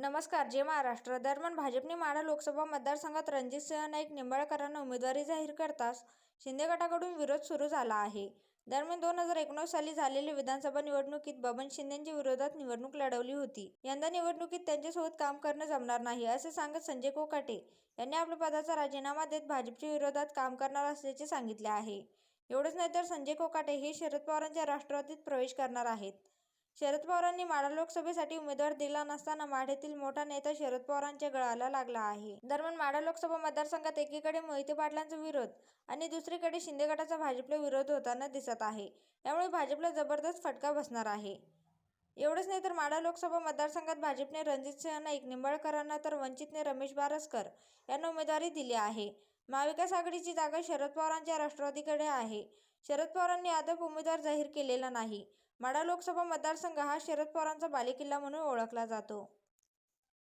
नमस्कार जे महाराष्ट्र दरम्यान भाजपने माढा लोकसभा मतदारसंघात रणजितसिंह नाईक निंबाळकरांना उमेदवारी जाहीर करताच शिंदे गटाकडून विरोध सुरू झाला आहे. दरम्यान दोन हजार एकोणीस साली झालेल्या विधानसभा निवडणुकीत बबन शिंदेंच्या विरोधात निवडणूक लढवली होती. यंदा निवडणुकीत त्यांच्यासोबत काम करणं जमणार नाही असे सांगत संजय कोकाटे यांनी आपल्या पदाचा राजीनामा देत भाजपच्या विरोधात काम करणार असल्याचे सांगितले आहे. एवढंच नाही तर संजय कोकाटे हे शरद पवारांच्या राष्ट्रवादीत प्रवेश करणार आहेत. शरद पवारांनी माढा लोकसभेसाठी उमेदवार दिला नसताना माढ्यातील मोठा नेता शरद पवारांच्या गळाला लागला आहे. दरम्यान माढा लोकसभा मतदारसंघात एकीकडे मोहिते पाटलांचा विरोध आणि दुसरीकडे शिंदे गटाचा भाजपला विरोध होताना दिसत आहे. यामुळे भाजपला जबरदस्त फटका बसणार आहे. एवढंच नाही तर माढा लोकसभा मतदारसंघात भाजपने रणजित रणजितसिंह नाईक निंबाळकरांना तर वंचितने रमेश बारसकर यांना उमेदवारी दिली आहे. महाविकास आघाडीची जागा शरद पवारांच्या राष्ट्रवादीकडे आहे. शरद पवारांनी अद्याप उमेदवार जाहीर केलेला नाही. माढा लोकसभा मतदारसंघ हा शरद पवारांचा बालेकिल्ला म्हणून ओळखला जातो.